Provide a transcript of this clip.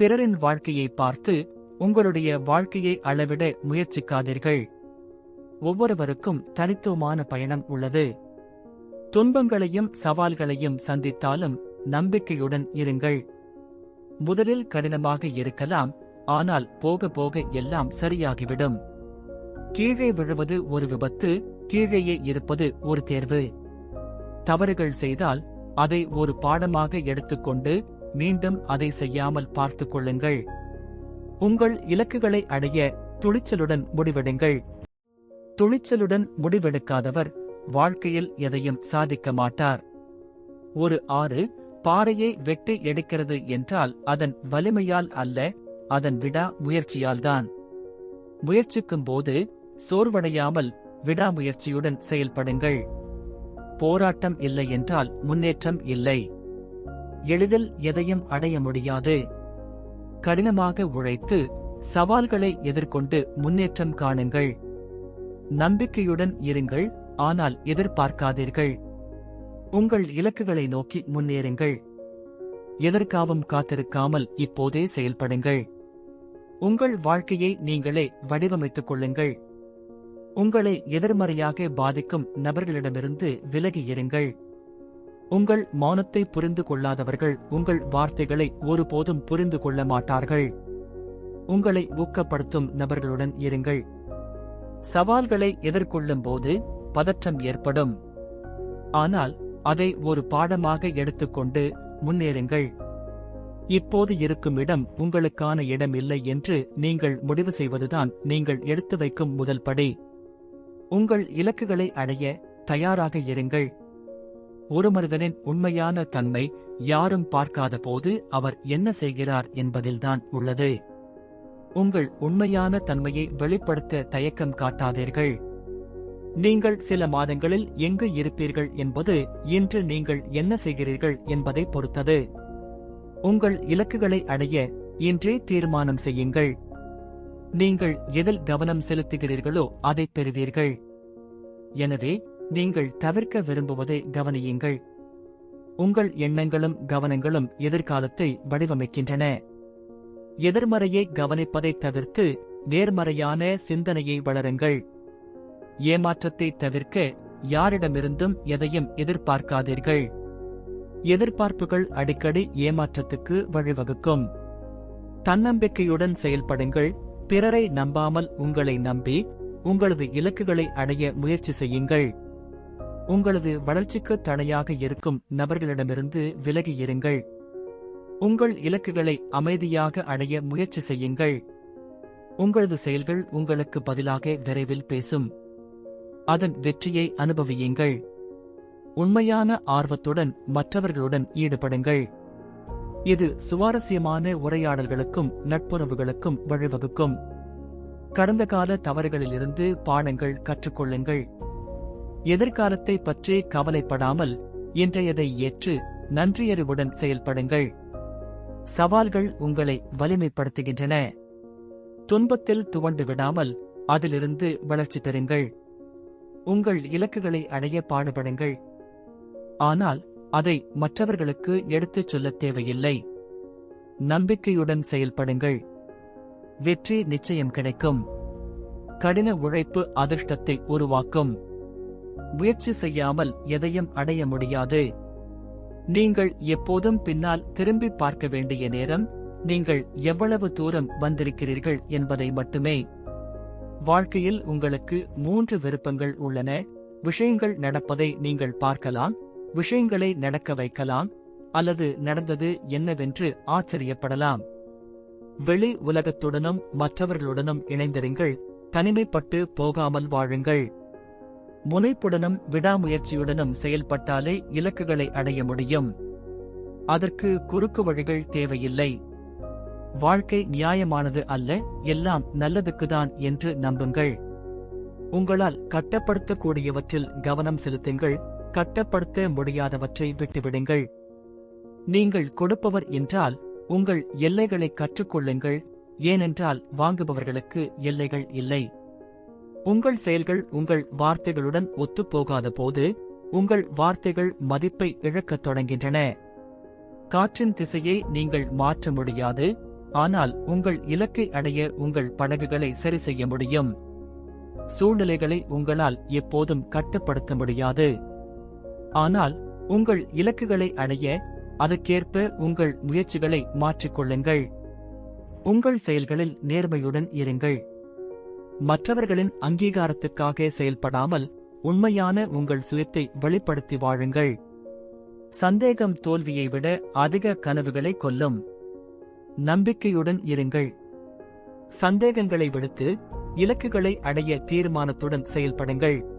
பிறரின் வாழ்க்கையை பார்த்து உங்களுடைய வாழ்க்கையை அளவிட முயற்சிக்காதீர்கள். ஒவ்வொருவருக்கும் தனித்துவமான பயணம் உள்ளது. துன்பங்களையும் சவால்களையும் சந்தித்தாலும் நம்பிக்கையுடன் இருங்கள். முதலில் கடினமாக இருக்கலாம் ஆனால் போக போக எல்லாம் சரியாகிவிடும். கீழே விழுவது ஒரு விபத்து கீழேயே இருப்பது ஒரு தேர்வு. தவறுகள் செய்தால் அதை ஒரு பாடமாக எடுத்துக்கொண்டு மீண்டும் அதை செய்யாமல் பார்த்துக் கொள்ளுங்கள். உங்கள் இலக்குகளை அடைய துணிச்சலுடன் முடிவெடுங்கள். துணிச்சலுடன் முடிவெடுக்காதவர் வாழ்க்கையில் எதையும் சாதிக்க மாட்டார். ஒரு ஆறு பாறையை வெட்டி எடுக்கிறது என்றால் அதன் வலிமையால் அல்ல அதன் விடா முயற்சியால்தான் முயற்சிக்கும் போது சோர்வடையாமல் விடாமுயற்சியுடன் செயல்படுங்கள். போராட்டம் இல்லை என்றால் முன்னேற்றம் இல்லை. எளிதில் எதையும் அடைய முடியாது. கடினமாக உழைத்து சவால்களை எதிர்கொண்டு முன்னேற்றம் காணுங்கள். நம்பிக்கையுடன் இருங்கள் ஆனால் எதிர்பார்க்காதீர்கள். உங்கள் இலக்குகளை நோக்கி முன்னேறுங்கள். எதற்காவும் காத்திருக்காமல் இப்போதே செயல்படுங்கள். உங்கள் வாழ்க்கையை நீங்களே வடிவமைத்துக் கொள்ளுங்கள். உங்களை எதிர்மறையாக பாதிக்கும் நபர்களிடமிருந்து விலகி இருங்கள். உங்கள் மௌனத்தை புரிந்து கொள்ளாதவர்கள் உங்கள் வார்த்தைகளை ஒருபோதும் புரிந்து கொள்ள மாட்டார்கள். உங்களை ஊக்கப்படுத்தும் நபர்களுடன் இருங்கள். சவால்களை எதிர்கொள்ளும் போது பதற்றம் ஏற்படும். ஆனால் அதை ஒரு பாடமாக எடுத்துக்கொண்டு முன்னேறுங்கள். இப்போது இருக்கும் இடம் உங்களுக்கான இடம் இல்லை என்று நீங்கள் முடிவு செய்வதுதான் நீங்கள் எடுத்து வைக்கும் முதல் படி. உங்கள் இலக்குகளை அடைய தயாராக இருங்கள். ஒரு மனிதனின் உண்மையான தன்மை யாரும் பார்க்காத போது அவர் என்ன செய்கிறார் என்பதில்தான் உள்ளது. உங்கள் உண்மையான தன்மையை வெளிப்படுத்த தயக்கம் காட்டாதீர்கள். நீங்கள் சில மாதங்களில் எங்கு இருப்பீர்கள் என்பது இன்று நீங்கள் என்ன செய்கிறீர்கள் என்பதை பொறுத்தது. உங்கள் இலக்குகளை அடைய இன்றே தீர்மானம் செய்யுங்கள். நீங்கள் எதில் கவனம் செலுத்துகிறீர்களோ அதைப் பெறுவீர்கள். எனவே நீங்கள் தவிர்க்க விரும்புவதை கவனியுங்கள். உங்கள் எண்ணங்களும் கவனங்களும் எதிர்காலத்தை வடிவமைக்கின்றன. எதிர்மறையை கவனிப்பதை தவிர்த்து நேர்மறையான சிந்தனையை வளருங்கள். ஏமாற்றத்தை தவிர்க்க யாரிடமிருந்தும் எதையும் எதிர்பார்க்காதீர்கள். எதிர்பார்ப்புகள் அடிக்கடி ஏமாற்றத்துக்கு வழிவகுக்கும். தன்னம்பிக்கையுடன் செயல்படுங்கள். பிறரை நம்பாமல் உங்களை நம்பி உங்களது இலக்குகளை அடைய முயற்சி செய்யுங்கள். உங்களது வளர்ச்சிக்கு தடையாக இருக்கும் நபர்களிடமிருந்து விலகி இருங்கள். உங்கள் இலக்குகளை அமைதியாக அடைய முயற்சி செய்யுங்கள். உங்களது செயல்கள் உங்களுக்கு பதிலாக விரைவில் பேசும். அதன் வெற்றியை அனுபவியுங்கள். உண்மையான ஆர்வத்துடன் மற்றவர்களுடன் ஈடுபடுங்கள். இது சுவாரஸ்யமான உரையாடல்களுக்கும் நட்புறவுகளுக்கும் வழிவகுக்கும். கடந்த கால தவறுகளிலிருந்து பாடங்கள் கற்றுக்கொள்ளுங்கள். எதிர்காலத்தை பற்றி கவலைப்படாமல் இன்றையதை ஏற்று நன்றியறிவுடன் செயல்படுங்கள். சவால்கள் உங்களை வலிமைப்படுத்துகின்றன. துன்பத்தில் துவண்டு விடாமல் அதிலிருந்து வளர்ச்சி பெறுங்கள். உங்கள் இலக்குகளை அடைய பாடுபடுங்கள். ஆனால் அதை மற்றவர்களுக்கு எடுத்துச் சொல்லத் தேவையில்லை. நம்பிக்கையுடன் செயல்படுங்கள். வெற்றி நிச்சயம் கிடைக்கும். கடின உழைப்பு அதிர்ஷ்டத்தை உருவாக்கும். முயற்சி செய்யாமல் எதையும் அடைய முடியாது. நீங்கள் எப்போதும் பின்னால் திரும்பி பார்க்க வேண்டிய நேரம் நீங்கள் எவ்வளவு தூரம் வந்திருக்கிறீர்கள் என்பதை மட்டுமே. வாழ்க்கையில் உங்களுக்கு மூன்று விருப்பங்கள் உள்ளன. விஷயங்கள் நடப்பதை நீங்கள் பார்க்கலாம் விஷயங்களை நடக்க வைக்கலாம் அல்லது நடந்தது என்னவென்று ஆச்சரியப்படலாம். வெளி உலகத்துடனும் மற்றவர்களுடனும் இணைந்திருங்கள் தனிமைப்பட்டு போகாமல் வாழுங்கள். முனைப்புடனும் விடாமுயற்சியுடனும் செயல்பட்டாலே இலக்குகளை அடைய முடியும். அதற்கு குறுக்கு வழிகள் தேவையில்லை. வாழ்க்கை நியாயமானது அல்ல எல்லாம் நல்லதுக்குதான் என்று நம்புங்கள். உங்களால் கட்டப்படுத்தக்கூடியவற்றில் கவனம் செலுத்துங்கள் கட்டப்படுத்த முடியாதவற்றை விட்டுவிடுங்கள். நீங்கள் கொடுப்பவர் என்றால் உங்கள் எல்லைகளை கற்றுக்கொள்ளுங்கள் ஏனென்றால் வாங்குபவர்களுக்கு எல்லைகள் இல்லை. உங்கள் செயல்கள் உங்கள் வார்த்தைகளுடன் ஒத்துப்போகாத போது உங்கள் வார்த்தைகள் மதிப்பை இழக்கத் தொடங்கின்றன காற்றின் திசையை நீங்கள் மாற்ற முடியாது ஆனால் உங்கள் இலக்கை அடைய உங்கள் படகுகளை சரி செய்ய முடியும். சூழ்நிலைகளை உங்களால் எப்போதும் கட்டுப்படுத்த முடியாது. ஆனால் உங்கள் இலக்குகளை அடைய அதற்கேற்ப உங்கள் முயற்சிகளை மாற்றிக்கொள்ளுங்கள். உங்கள் செயல்களில் நேர்மையுடன் இருங்கள். மற்றவர்களின் அங்கீகாரத்துக்காக செயல்படாமல் உண்மையான உங்கள் சுயத்தை வெளிப்படுத்தி வாழுங்கள். சந்தேகம் தோல்வியை விட அதிக கனவுகளை கொல்லும். நம்பிக்கையுடன் இருங்கள். சந்தேகங்களை விடுத்து இலக்குகளை அடைய தீர்மானத்துடன் செயல்படுங்கள்.